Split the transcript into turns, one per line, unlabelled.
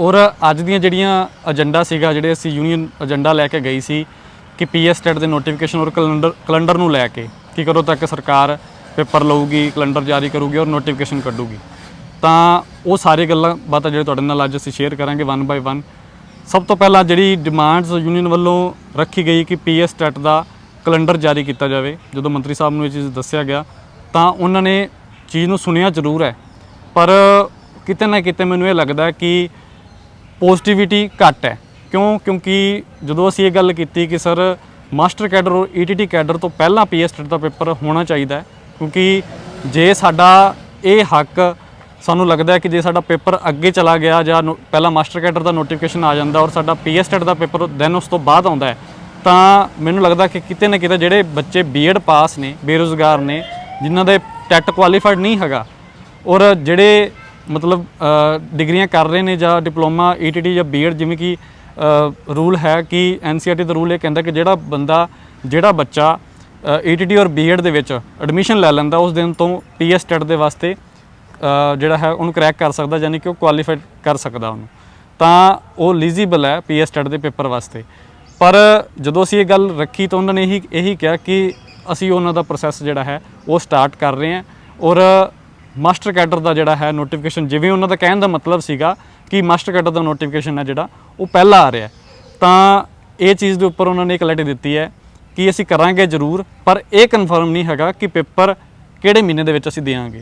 ਔਰ ਅੱਜ ਦੀਆਂ ਜਿਹੜੀਆਂ ਏਜੰਡਾ ਸੀਗਾ, ਜਿਹੜੇ ਅਸੀਂ ਯੂਨੀਅਨ ਏਜੰਡਾ ਲੈ ਕੇ ਗਈ ਸੀ, ਕਿ ਪੀਐਸ ਟੈਟ ਦੇ ਨੋਟੀਫਿਕੇਸ਼ਨ ਔਰ ਕੈਲੰਡਰ ਕੈਲੰਡਰ ਨੂੰ ਲੈ ਕੇ, ਕਿ ਕਦੋਂ ਤੱਕ ਸਰਕਾਰ ਪੇਪਰ ਲਊਗੀ, ਕੈਲੰਡਰ ਜਾਰੀ ਕਰੂਗੀ ਔਰ ਨੋਟੀਫਿਕੇਸ਼ਨ ਕੱਢੂਗੀ। ਤਾਂ ਉਹ ਸਾਰੇ ਗੱਲਾਂ ਬਾਤਾਂ ਜਿਹੜੇ ਤੁਹਾਡੇ ਨਾਲ ਅੱਜ ਅਸੀਂ ਸ਼ੇਅਰ ਕਰਾਂਗੇ ਵਨ ਬਾਈ ਵਨ ਸਭ ਤੋਂ ਪਹਿਲਾਂ ਜਿਹੜੀ ਡਿਮਾਂਡਸ ਯੂਨੀਅਨ ਵੱਲੋਂ ਰੱਖੀ ਗਈ ਕਿ ਪੀਐਸ ਟੈਟ ਦਾ ਕੈਲੰਡਰ ਜਾਰੀ ਕੀਤਾ ਜਾਵੇ, ਜਦੋਂ ਮੰਤਰੀ ਸਾਹਿਬ ਨੂੰ ਇਹ ਚੀਜ਼ ਦੱਸਿਆ ਗਿਆ, ਤਾਂ ਉਹਨਾਂ ਨੇ ਚੀਜ਼ ਨੂੰ ਸੁਣਿਆ ਜ਼ਰੂਰ ਹੈ। ਪਰ ਕਿਤੇ ਨਾ ਕਿਤੇ ਮੈਨੂੰ ਇਹ ਲੱਗਦਾ ਕਿ ਪੋਜ਼ਿਟਿਵਿਟੀ ਘੱਟ ਹੈ। ਕਿਉਂ? ਕਿਉਂਕਿ ਜਦੋਂ ਅਸੀਂ ਇਹ ਗੱਲ ਕੀਤੀ ਕਿ ਸਰ, ਮਾਸਟਰ ਕੈਡਰ ਔਰ ਈਟੀਟੀ ਕੈਡਰ ਤੋਂ ਪਹਿਲਾਂ ਪੀਐਸ ਟੈਟ ਦਾ ਪੇਪਰ ਹੋਣਾ ਚਾਹੀਦਾ ਹੈ, ਕਿਉਂਕਿ ਜੇ ਸਾਡਾ ਇਹ ਹੱਕ ਸਾਨੂੰ ਲੱਗਦਾ ਹੈ ਕਿ ਜੇ ਸਾਡਾ ਪੇਪਰ ਅੱਗੇ ਚਲਾ ਗਿਆ ਜਾਂ ਪਹਿਲਾਂ ਮਾਸਟਰ ਕੈਡਰ ਦਾ ਨੋਟੀਫਿਕੇਸ਼ਨ ਆ ਜਾਂਦਾ ਔਰ ਸਾਡਾ ਪੀਐਸ ਟੈਟ ਦਾ ਪੇਪਰ ਦੈਨ ਉਸ ਤੋਂ ਬਾਅਦ ਆਉਂਦਾ ਹੈ, ਤਾਂ ਮੈਨੂੰ ਲੱਗਦਾ ਕਿ ਕਿਤੇ ਨਾ ਕਿਤੇ ਜਿਹੜੇ ਬੱਚੇ ਬੀਐਡ ਪਾਸ ਨੇ, ਬੇਰੁਜ਼ਗਾਰ ਨੇ, ਜਿਨ੍ਹਾਂ ਦੇ ਟੈਟ ਕੁਆਲੀਫਾਈਡ ਨਹੀਂ ਹੈਗਾ, ਔਰ ਜਿਹੜੇ ਮਤਲਬ ਡਿਗਰੀਆਂ ਕਰ ਰਹੇ ਨੇ ਜਾਂ ਡਿਪਲੋਮਾ ਈਟੀਟੀ ਜਾਂ ਬੀਐਡ ਜਿਵੇਂ ਕਿ ਰੂਲ ਹੈ ਕਿ ਐਨਸੀਆਰਟੀ ਦਾ ਰੂਲ ਇਹ ਕਹਿੰਦਾ ਕਿ ਜਿਹੜਾ ਬੰਦਾ, ਜਿਹੜਾ ਬੱਚਾ ਈਟੀਟੀ ਔਰ ਬੀਐਡ ਦੇ ਵਿੱਚ ਐਡਮਿਸ਼ਨ ਲੈ ਲੈਂਦਾ ਉਸ ਦਿਨ ਤੋਂ ਪੀਐਸ ਟੈਟ ਦੇ ਵਾਸਤੇ ਜਿਹੜਾ ਹੈ ਉਹਨੂੰ ਕਰੈਕ ਕਰ ਸਕਦਾ ਯਾਨੀ ਕਿ ਉਹ ਕੁਆਲੀਫਾਈਡ ਕਰ ਸਕਦਾ ਉਹਨੂੰ। ਤਾਂ ਉਹ ਐਲੀਜੀਬਲ ਹੈ ਪੀਐਸ ਟੈਟ ਦੇ ਪੇਪਰ ਵਾਸਤੇ। ਪਰ ਜਦੋਂ ਅਸੀਂ ਇਹ ਗੱਲ ਰੱਖੀ ਤਾਂ ਉਹਨਾਂ ਨੇ ਇਹੀ ਇਹੀ ਕਿਹਾ ਕਿ ਅਸੀਂ ਉਹਨਾਂ ਦਾ ਪ੍ਰੋਸੈਸ ਜਿਹੜਾ ਹੈ ਉਹ ਸਟਾਰਟ ਕਰ ਰਹੇ ਹਾਂ ਔਰ ਮਾਸਟਰ ਕੈਡਰ ਦਾ ਜਿਹੜਾ ਹੈ ਨੋਟੀਫਿਕੇਸ਼ਨ ਜਿਵੇਂ ਉਹਨਾਂ ਦਾ ਕਹਿਣ ਦਾ ਮਤਲਬ ਸੀਗਾ ਕਿ ਮਾਸਟਰ ਕੈਡਰ ਦਾ ਨੋਟੀਫਿਕੇਸ਼ਨ ਹੈ ਜਿਹੜਾ, ਉਹ ਪਹਿਲਾਂ ਆ ਰਿਹਾ ਤਾਂ ਇਹ ਚੀਜ਼ ਦੇ ਉੱਪਰ ਉਹਨਾਂ ਨੇ ਇੱਕ ਕਲੈਰਿਟੀ ਦਿੱਤੀ ਹੈ ਕਿ ਅਸੀਂ ਕਰਾਂਗੇ ਜ਼ਰੂਰ, ਪਰ ਇਹ ਕਨਫਰਮ ਨਹੀਂ ਹੈਗਾ ਕਿ ਪੇਪਰ ਕਿਹੜੇ ਮਹੀਨੇ ਦੇ ਵਿੱਚ ਅਸੀਂ ਦੇਵਾਂਗੇ।